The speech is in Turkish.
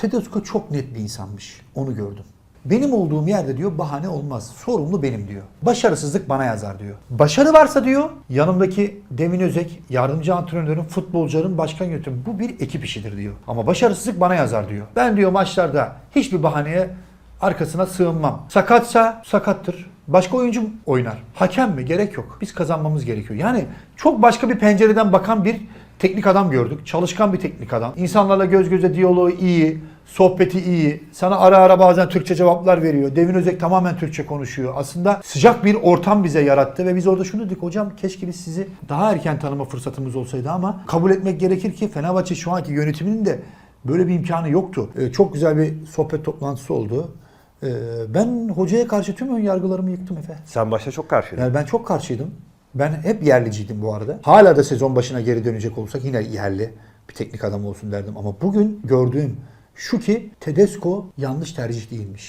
Tedesco çok net bir insanmış. Onu gördüm. Benim olduğum yerde diyor bahane olmaz. Sorumlu benim diyor. Başarısızlık bana yazar diyor. Başarı varsa diyor yanımdaki Demin Özek, yardımcı antrenörün, futbolcuların, başkan yönetimi bu bir ekip işidir diyor. Ama başarısızlık bana yazar diyor. Ben diyor maçlarda hiçbir bahaneye arkasına sığınmam. Sakatsa sakattır. Başka oyuncu oynar. Hakem mi? Gerek yok. Biz kazanmamız gerekiyor. Yani çok başka bir pencereden bakan bir teknik adam gördük. Çalışkan bir teknik adam. İnsanlarla göz göze diyaloğu iyi. Sohbeti iyi. Sana ara ara bazen Türkçe cevaplar veriyor. Devin Özek tamamen Türkçe konuşuyor. Aslında sıcak bir ortam bize yarattı ve biz orada şunu dedik. Hocam keşke biz sizi daha erken tanıma fırsatımız olsaydı ama kabul etmek gerekir ki Fenerbahçe şu anki yönetiminin de böyle bir imkanı yoktu. Ee, çok güzel bir sohbet toplantısı oldu. Ee, ben hocaya karşı tüm ön yargılarımı yıktım Efe. Sen başta çok karşıydın. Yani ben çok karşıydım. Ben hep yerliciydim bu arada. Hala da sezon başına geri dönecek olsak yine yerli bir teknik adam olsun derdim. Ama bugün gördüğüm şu ki Tedesco yanlış tercih değilmiş.